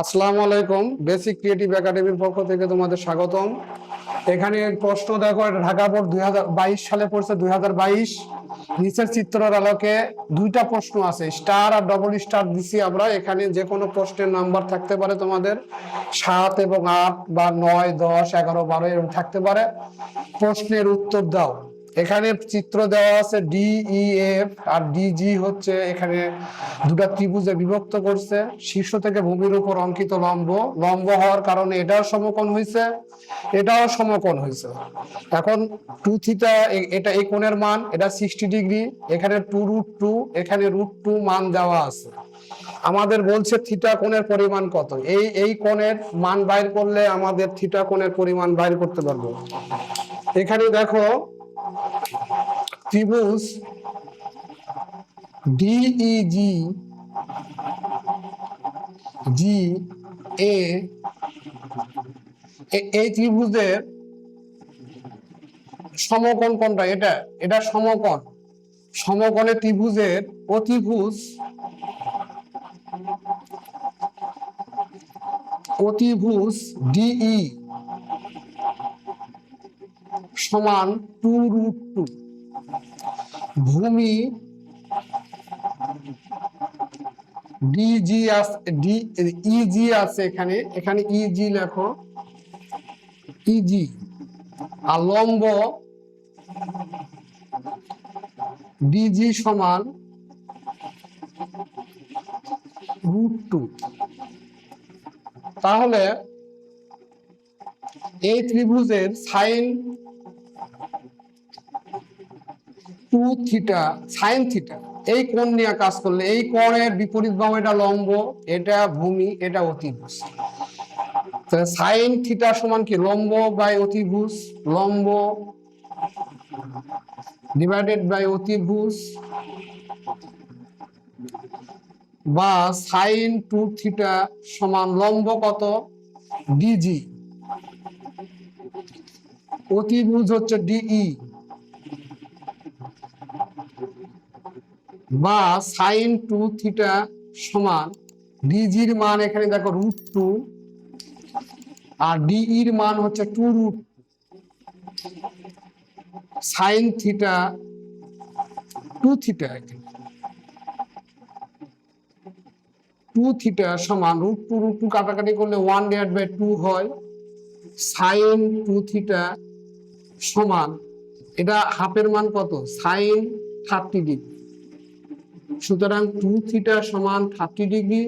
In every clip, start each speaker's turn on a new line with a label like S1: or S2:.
S1: আসসালামু আলাইকুম basic creative একাডেমির পক্ষ থেকে তোমাদের স্বাগতম। এখানে প্রশ্ন দেখো ঢাকা বোর্ড দু হাজার বাইশ সালে পড়ছে, দুই হাজার বাইশ। নিচের চিত্রের আলোকে দুইটা প্রশ্ন আছে, স্টার আর ডবল স্টার দিছি আমরা। এখানে যে কোনো প্রশ্নের নাম্বার থাকতে পারে তোমাদের, সাত এবং আট বা নয়, দশ, এগারো, বারো, এরকম থাকতে পারে। প্রশ্নের উত্তর দাও। এখানে চিত্র দেওয়া আছে ডি ই এফ আর ডিজি হচ্ছে এখানে দুটা ত্রিভুজে বিভক্ত করছে। শীর্ষ থেকে ভূমির উপর অঙ্কিত লম্ব। লম্ব হওয়ার কারণে এটাও সমকোণ হয়েছে এটাও সমকোণ হয়েছে এখন টু থিটা এটা এই কোণের মান, এটা সিক্সটি ডিগ্রি এখানে টু রুট টু এখানে রুট টু মান দেওয়া আছে। আমাদের বলছে থিটা কোণের পরিমাণ কত। এই এই কোণের মান বাইর করলে আমাদের থিটা কোণের পরিমাণ বাইর করতে পারব। এখানে দেখো ত্রিভুজ ডিইজি জি এ, এই ত্রিভুজের সমকোণ কোনটা? এটা এটা সমকোণ। সমকোণে ত্রিভুজের অতিভুজ অতিভুজ ডিই সমান টু রুট টু ভূমি ডিজি আছে ডি ইজি আছে এখানে। এখানে ইজি লেখো। ইজি আর লম্ব ডিজি সমান রুট টু তাহলে এই ত্রিভুজের sine two theta sine theta এই কোণ নিয়ে কাজ করলে, এই কোণের বিপরীত বাহু এটা লম্ব, এটা ভূমি, এটা অতিভুজ। সাইন থিটা সমান কি? লম্ব বাই অতিভুজ, লম্ব ডিভাইডেড বাই অতিভুজ বা সাইন টু থিটা সমান লম্ব কত? ডিজি অতিভুজ হচ্ছে ডিই বা সাইন টু থিটা সমান ডিজির মান এখানে দেখো রুট টু আর ডিইর মান হচ্ছে two root sine theta two theta two theta সমান রুট টু রুট টু কাটাকাটি করলে ওয়ান ডিভাইড বাই টু হয়। সাইন টু থিটা সমান, এটা হাফের মান কত? সাইন থার্টি ডিগ্রি সুতরাং টু থিটা সমান থার্টি ডিগ্রি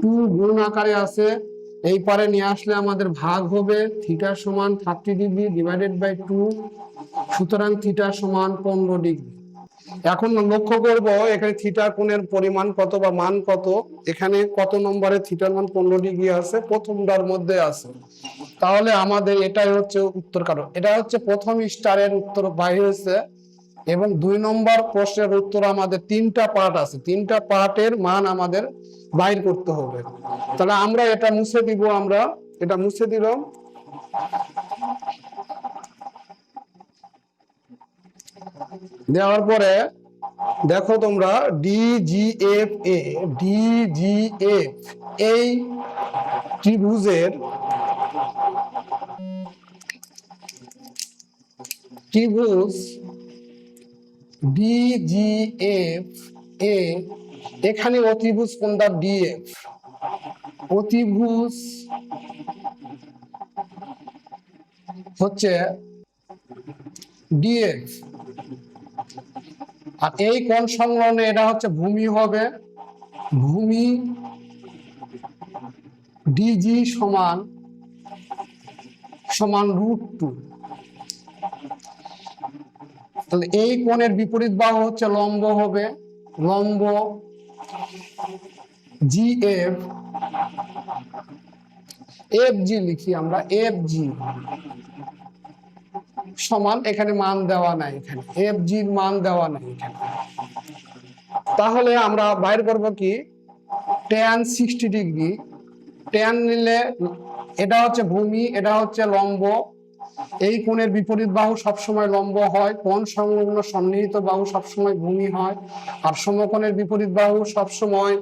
S1: টু গুণ আকারে আছে, এই পারে নিয়ে আসলে আমাদের ভাগ হবে থিটা সমান thirty degree divided by two সুতরাং থিটা সমান পনেরো ডিগ্রি এখন লক্ষ্য করব এখানে থিটা কোণের পরিমাণ কত বা মান কত, এখানে কত নম্বরে থিটার মান পনেরো ডিগ্রি আছে, প্রথমটার মধ্যে আছে। তাহলে আমাদের এটাই হচ্ছে উত্তর কারণ এটা হচ্ছে প্রথম স্টারের উত্তর বাইরে হয়েছে এবং দুই নম্বর প্রশ্নের উত্তর আমাদের তিনটা পার্ট আছে। তিনটা পার্টের মান আমাদের বাইর করতে হবে। তাহলে আমরা এটা মুছে দিব আমরা। এটা মুছে দিলাম। দেওয়ার পরে দেখো তোমরা ডিজিএফ এ ডিজিএফ এই ত্রিভুজের ত্রিভুজ ডিজিএফ এ এখানে অতিভুজ কোনটা? ডিএফ অতিভুজ হচ্ছে ডিএফ আর এই কোন সংলগ্নে? এটা হচ্ছে ভূমি হবে। ভূমি ডিজি সমান সমান রুট টু তাহলে এই কোণের বিপরীত বাহু হচ্ছে লম্ব হবে। লম্ব জি এফ এফ জি লিখি আমরা এফ জি সমান এখানে মান দেওয়া নাই এখানে এফ জির মান দেওয়া নাই এখানে। তাহলে আমরা বাইর করব কি? ট্যান সিক্সটি ডিগ্রি ট্যান নিলে এটা হচ্ছে ভূমি, এটা হচ্ছে লম্ব এই কোণের বিপরীত বাহু সবসময় লম্ব হয়, কোণ সংলগ্ন সন্নিহিত বাহু সবসময় ভূমি হয়, আর সমকোণের বিপরীত বাহু সবসময়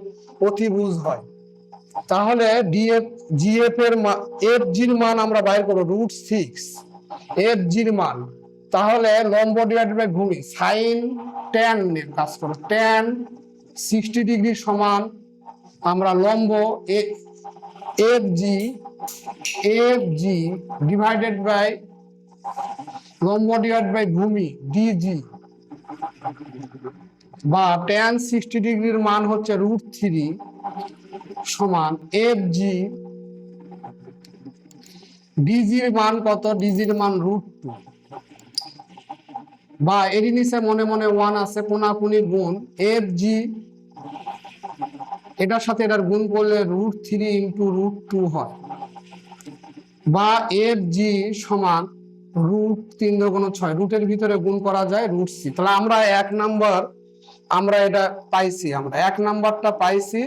S1: অতিভুজ হয়। তাহলে ডিএফ জিএফ এর এফ জির মান আমরা বাইর করব রুট সিক্স এফ জির মান। তাহলে লম্ব ডিভাইড বাই ভূমি সাইন টেন এর কাজ করো টেন সিক্সটি ডিগ্রি সমান আমরা লম্ব F G F G divided by লম্ব বাই ভূমি ডিজি বা টেন সিক্সটি ডিগ্রির মান হচ্ছে রুট থ্রি সমান এফ জি ডিজির মান কত? ডিজির মান রুট টু বা এরই নিচে মনে মনে ওয়ান আছে, কোনাকুনি গুণ এফ জি এটার সাথে এটার গুণ করলে root three into root two হয়। বা এফ জি সমান রুট তিন দুগুণ ছয় রুটের ভিতরে গুণ করা যায় রুট সি তাহলে আমরা এক নাম্বার আমরা এটা পাইছি আমরা, এক নাম্বারটা পাইছি,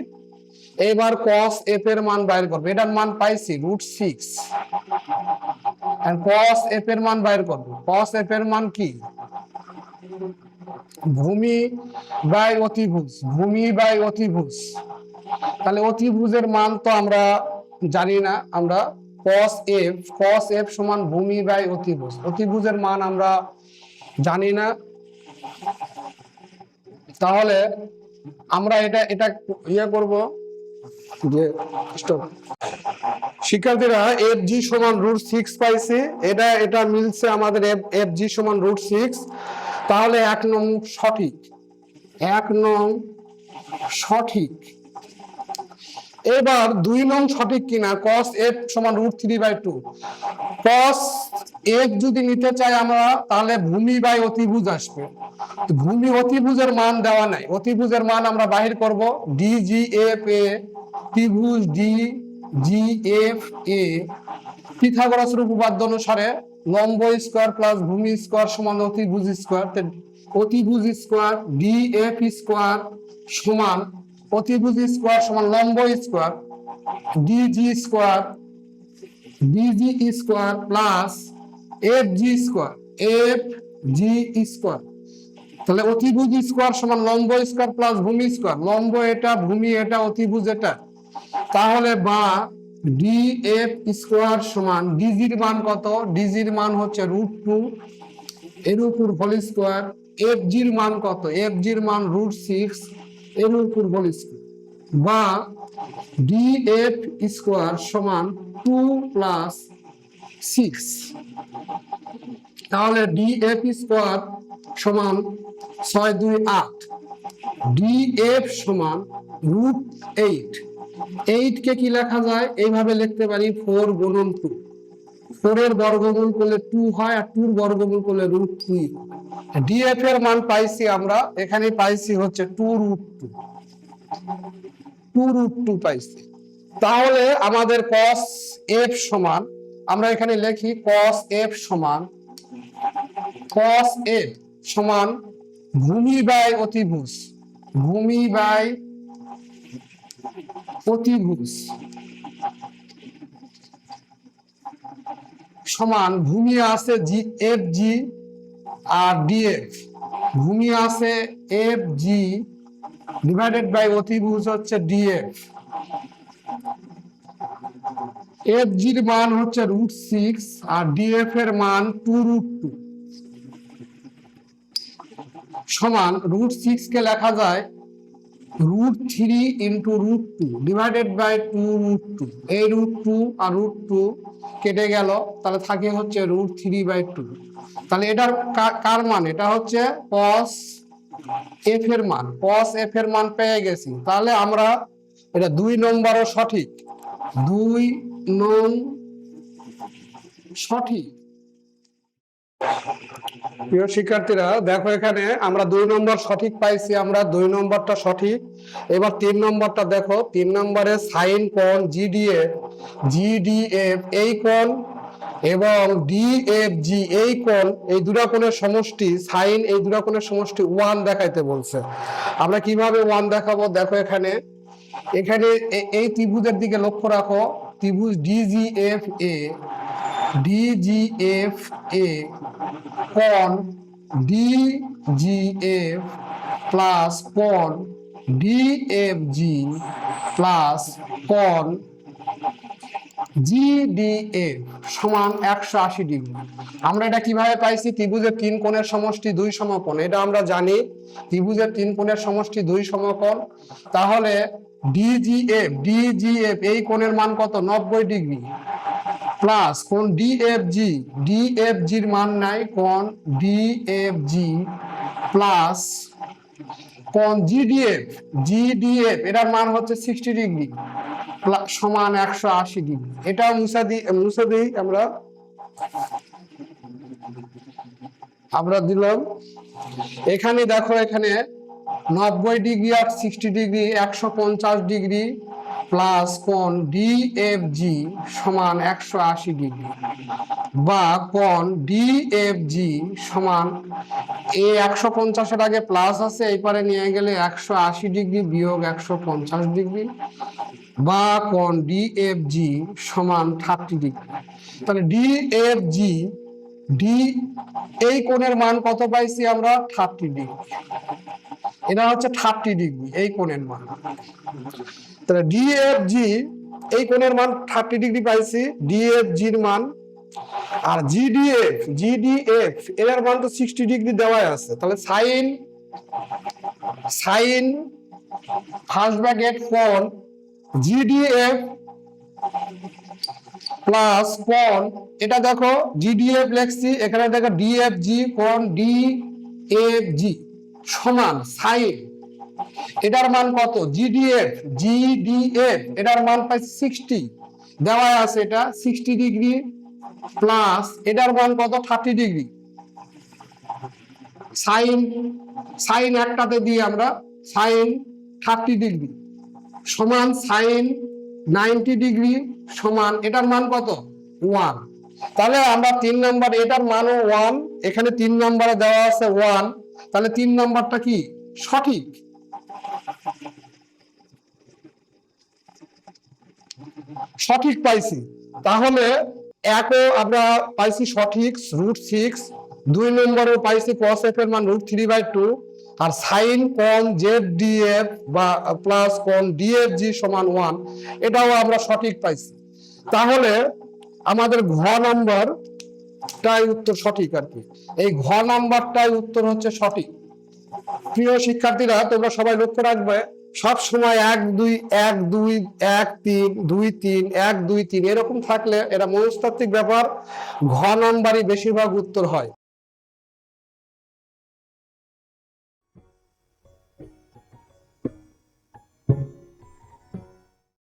S1: এবার cos f এর মান বাইর করব। এটার মান পাইছি রুট সিক্স cos f এর মান বাইর করব। cos f এর মান কি? ভূমি বাই অতিভুজ, ভূমি বাই অতিভুজ। তাহলে অতিভুজের মান তো আমরা জানি না, আমরা cos f cos f সমান ভূমি বাই অতিভুজ। অতিভুজের মান আমরা জানি না। তাহলে আমরা এটা এটা ইয়ে করব যে। শিক্ষার্থীরা এফ জি সমান রুট সিক্স পাইছি। এটা এটা মিলছে আমাদের এফ জি সমান রুট সিক্স তাহলে এক নং সঠিক। এক নং সঠিক। এবার দুই নং সঠিক কিনা? কস এফ সমান root three by two cos F যদি নিতে চাই আমরা, তাহলে ভূমি বাই অতিভুজ আসবে। ভূমি অতিভুজের মান দেওয়া নাই। অতিভুজের মান আমরা বাহির করব। ডি জি এফ এ ত্রিভুজ ডি জি এফ এ পিথাগোরাসের উপপাদ্য অনুসারে লম্ব স্কোয়ার প্লাস ভূমি স্কোয়ার সমান অতিভুজ স্কোয়ার অতিভুজ স্কোয়ার ডি এফ স্কোয়ার সমান অতিভুজ স্কোয়ার সমান লম্ব square D G square D G square plus F G square F G square. তাহলে অতিভুজ স্কোয়ার সমান লম্ব স্কোয়ার প্লাস ভূমি স্কোয়ার। লম্ব এটা, ভূমি এটা, অতিভুজ এটা। তাহলে বা ডি এফ স্কোয়ার সমান ডিজির মান কত? ডিজির মান হচ্ছে রুট টু। এর উপর হোল স্কোয়ার এফ জির মান কত? এফ জির মান রুট সিক্স উপর হোল স্কোয়ার বা ডি এফ স্কোয়ার সমান টু প্লাস সিক্স তাহলে ডি এফ স্কোয়ার সমান ছয় দুই আট ডি এফ সমান রুট এইট এইট কে কি লেখা যায়? এইভাবে লিখতে পারি ফোর গুণন টু ফোর এর বর্গমূল করলে টু হয় আর টুর বর্গমূল করলে রুট থ্রি ডিএফ এর মান পাইছি আমরা এখানে পাইছি হচ্ছে two root two two root two পাইছি। তাহলে আমাদের cos এফ সমান, আমরা এখানে লিখি cos এফ সমান, cos এফ সমান ভূমি বাই অতিভুজ, ভূমি বাই অতিভুজ। সমান, ভূমি আছে জি, এফ জি আর ডিএফ ভূমি আছে এফ জি ডিভাইডেড বাই অতিভুজ হচ্ছে ডিএফ এফ। জির মান হচ্ছে রুট সিক্স আর ডিএফ এর মান টু রুট টু সমান রুট সিক্স কে লেখা যায় root three into root two divided by two root two এই রুট টু আর রুট টু কেটে গেল, তাহলে থাকে হচ্ছে রুট থ্রি বাই টু তাহলে এটার কার মান? এটা হচ্ছে cos এফ এর মান। cos এফ এর মান পেয়ে গেছি। তাহলে আমরা এটা দুই নম্বরও সঠিক। দুই নং সঠিক। প্রিয় শিক্ষার্থীরা, দেখো এখানে আমরা দুই নম্বর সঠিক পাইছি, আমরা দুই নম্বরটা সঠিক। এবার তিন নম্বরটা দেখো, তিন নম্বরে সাইন কোণ জিডিএফ জিডিএফ এই কোণ এবং ডিএফজি এই কোণ, এই দুটা কোণের সমষ্টি, সাইন এই দুটা কোণের সমষ্টি ওয়ান দেখাইতে বলছে। আমরা কীভাবে ওয়ান দেখাবো? দেখো এখানে এখানে এই ত্রিভুজের দিকে লক্ষ্য রাখো, ত্রিভুজ ডিজিএফ এ ডিজিএফ এ কোণ ডিজিএফ প্লাস কোণ ডি এফ জি প্লাস কন জিডিএফ সমান একশো আশি ডিগ্রি। আমরা এটা কীভাবে পাইছি? ত্রিভুজের তিন কোণের সমষ্টি দুই সমকোণ। এটা আমরা জানি ত্রিভুজের তিন কোণের সমষ্টি দুই সমকোণ। তাহলে ডিজিএফ ডিজিএফ এই কোণের মান কত? নব্বই ডিগ্রি। প্লাস কোন ডিএফজি ডিএফজির মান নাই, কোন ডিএফজি প্লাস কোন জিডিএফ জিডিএফ এটার মান হচ্ছে সিক্সটি ডিগ্রি সমান একশো আশি ডিগ্রি এটা মুছা দিই দিই আমরা। আমরা দিলাম। এখানে দেখো এখানে নব্বই ডিগ্রি আর সিক্সটি ডিগ্রি একশো পঞ্চাশ ডিগ্রি প্লাস কোন ডিএফজি সমান একশো আশি ডিগ্রি বা কোন ডিএফজি সমান এ একশো পঞ্চাশের আগে প্লাস আছে এই পারে নিয়ে গেলে একশো আশি ডিগ্রি বিয়োগ একশো পঞ্চাশ ডিগ্রি বা কোন ডিএফজি সমান থার্টি ডিগ্রি। তাহলে ডিএফজি ডি এই কোণের মান কত পাইছি আমরা? Thirty degree. এটা হচ্ছে থার্টি ডিগ্রি, এই কোণের মান। তাহলে ডিএফজি এই কোণের মান থার্টি ডিগ্রি পাইছি ডিএফজির মান। আর জিডিএফ জিডিএফ এর মান তো সিক্সটি ডিগ্রি দেওয়াই আছে। তাহলে সাইন সাইন ফার্স্ট ব্র্যাকেট কোণ জিডিএফ প্লাস কোণ, এটা দেখো জিডিএফ লেখছি, এখানে দেখো ডিএফজি কোণ ডিএফজি সমান সাইন এটার মান কত? জিডিএফ জিডিএফ এটার মান পাই সিক্সটি দেওয়া আছে এটা সিক্সটি ডিগ্রি প্লাস এটার মান কত? থার্টি ডিগ্রি সাইন সাইন একটাতে দিয়ে আমরা সাইন থার্টি ডিগ্রি সমান সাইন নাইনটি ডিগ্রি সমান এটার মান কত? ওয়ান তাহলে আমরা তিন নাম্বার এটার মানও ওয়ান এখানে তিন নাম্বারে দেওয়া আছে ওয়ান তাহলে তিন নাম্বারটা কি? সঠিক। সঠিক পাইছি। তাহলে একও আমরা পাইছি সঠিক রুট সিক্স দুই নম্বরও পাইছি cos f এর মান রুট থ্রি বাই টু আর সাইন কোন জেড ডিএফ বা প্লাস কোন ডিএফ জি সমান ওয়ান এটাও আমরা সঠিক পাইছি। তাহলে আমাদের ঘ নম্বর টাই উত্তর সঠিক আর কি। এই ঘ নাম্বারটাই উত্তর হচ্ছে সঠিক। প্রিয় শিক্ষার্থীরা, তোমরা সবাই লক্ষ্য রাখবে, সব সময় এক, দুই এক দুই, এক, তিন, দুই, তিন, এক, দুই, তিন এরকম থাকলে এরা মনস্তাত্ত্বিক ব্যাপার, ঘ নাম্বারই বেশিরভাগ উত্তর হয়।